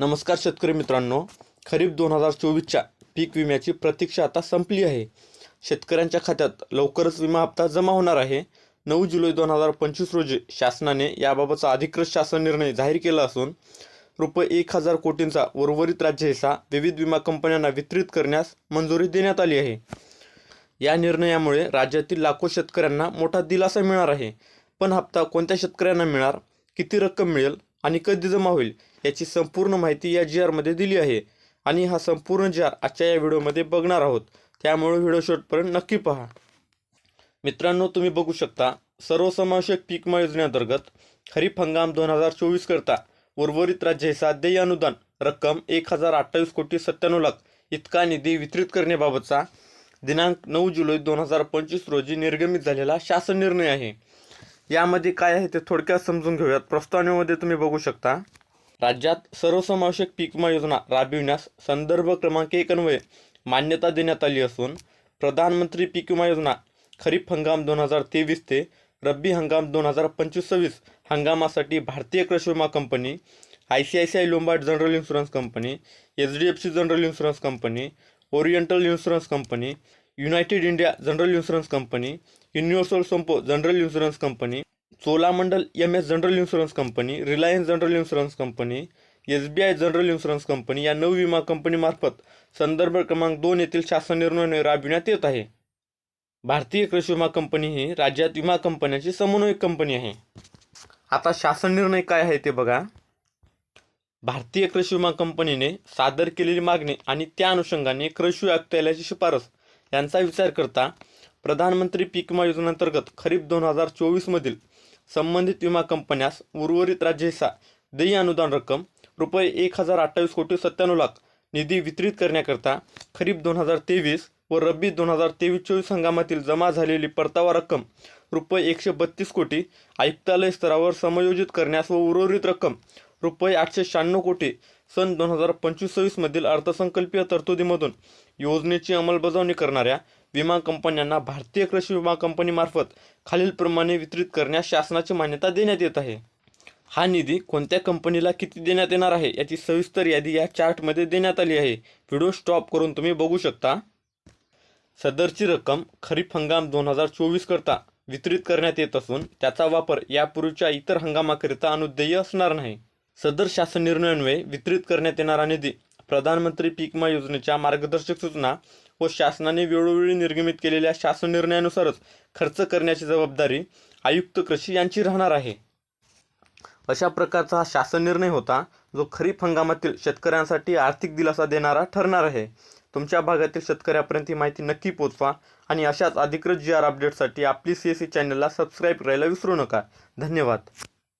नमस्कार शेतकरी मित्रांनो. खरीप दोन हजार चोवीसच्या पीक विम्याची प्रतीक्षा आता संपली आहे. शेतकऱ्यांच्या खात्यात लवकरच विमा हप्ता जमा होणार आहे. नऊ जुलै दोन हजार पंचवीस रोजी शासनाने याबाबतचा अधिकृत शासन निर्णय जाहीर केला असून रुपये एक हजार कोटींचा उर्वरित राज्य हिस्सा विविध विमा कंपन्यांना वितरित करण्यास मंजुरी देण्यात आली आहे. या निर्णयामुळे राज्यातील लाखो शेतकऱ्यांना मोठा दिलासा मिळणार आहे. पण हप्ता कोणत्या शेतकऱ्यांना मिळणार किती रक्कम मिळेल आणि कधी जमा होईल याची संपूर्ण माहिती या जी आरमध्ये दिली आहे. आणि हा संपूर्ण जी आर आजच्या या व्हिडिओमध्ये बघणार आहोत. त्यामुळे व्हिडिओ शेवटपर्यंत नक्की पहा. मित्रांनो तुम्ही बघू शकता सर्वसमावेशक पीक विमा योजनेअंतर्गत खरीप हंगाम दोन हजार चोवीस करता उर्वरित राज्य हिस्सा देय अनुदान रक्कम एक हजार अठ्ठावीस कोटी सत्त्याण्णव लाख इतका निधी वितरित करण्याबाबतचा दिनांक नऊ जुलै दोन हजार पंचवीस रोजी निर्गमित झालेला शासन निर्णय आहे. यामध्ये काय आहे ते थोडक्यात समजून घेऊयात. प्रस्तावनेमध्ये तुम्ही बघू शकता. राज्यात सर्वसमावेशक पीक विमा योजना राबविण्यास संदर्भ क्रमांक एक मान्यता देण्यात आली असून प्रधानमंत्री पीक विमा योजना खरीप हंगाम दोन हजार तेवीस ते रब्बी हंगाम दोन हजार पंचवीस सव्वीस हंगामासाठी भारतीय कृषी विमा company I C I C I Lombard general insurance company H D F C general insurance company oriental insurance company united India general insurance company universal Sompo general insurance company Cholamandalam M S general insurance company Reliance general insurance company S B I general insurance company या नऊ विमा कंपनीमार्फत संदर्भ क्रमांक दोन येथील शासन निर्णय राबविण्यात येत आहे. भारतीय कृषी विमा कंपनी ही राज्यात विमा कंपन्यांची समन्वयक कंपनी आहे. आता शासन निर्णय काय आहे ते बघा. भारतीय कृषी विमा कंपनीने सादर केलेली मागणी आणि त्या अनुषंगाने कृषी आयुक्तालयाची शिफारस यांचा विचार करता प्रधानमंत्री पीक विमा योजनेअंतर्गत खरीप दोन हजार चोवीसमधील संबंधित विमा कंपन्यास उर्वरित राज्य हिस्सा देय अनुदान रक्कम रुपये एक हजार अठ्ठावीस कोटी सत्त्याण्णव लाख निधी वितरित करण्याकरता खरीप दोन हजार तेवीस व रब्बी दोन हजार तेवीस चोवीस हंगामातील जमा झालेली परतावा रक्कम रुपये एकशे बत्तीस कोटी आयुक्तालय स्तरावर समायोजित करण्यास व उर्वरित रक्कम रुपये आठशे शहाण्णव कोटी सन दोन हजार पंचवीस सव्वीसमधील अर्थसंकल्पीय तरतुदीमधून योजनेची अंमलबजावणी करणाऱ्या विमा कंपन्यांना भारतीय कृषी विमा कंपनीमार्फत खालीलप्रमाणे वितरित करण्यास शासनाची मान्यता देण्यात येत आहे. हा निधी कोणत्या कंपनीला किती देण्यात येणार आहे याची सविस्तर यादी या चार्टमध्ये देण्यात आली आहे. व्हिडिओ स्टॉप करून तुम्ही बघू शकता. सदरची रक्कम खरीप हंगाम दोन हजार चोवीस करता वितरित करण्यात येत असून त्याचा वापर यापूर्वीच्या इतर हंगामाकरिता अनुदेय असणार नाही. सदर शासन निर्णयान्वये वितरित करण्यात येणारा निधी प्रधानमंत्री पीक विमा योजनेच्या मार्गदर्शक सूचना व शासनाने वेळोवेळी निर्गमित केलेल्या शासन निर्णयानुसारच खर्च करण्याची जबाबदारी आयुक्त कृषी यांची राहणार आहे. अशा प्रकारचा हा शासन निर्णय होता जो खरीप हंगामातील शेतकऱ्यांसाठी आर्थिक दिलासा देणारा ठरणार आहे. तुमच्या भागातील शेतकऱ्यापर्यंत ही माहिती नक्की पोचवा आणि अशाच अधिकृत जी आर अपडेटसाठी आपली सी एस सी चॅनलला सबस्क्राईब करायला विसरू नका. धन्यवाद.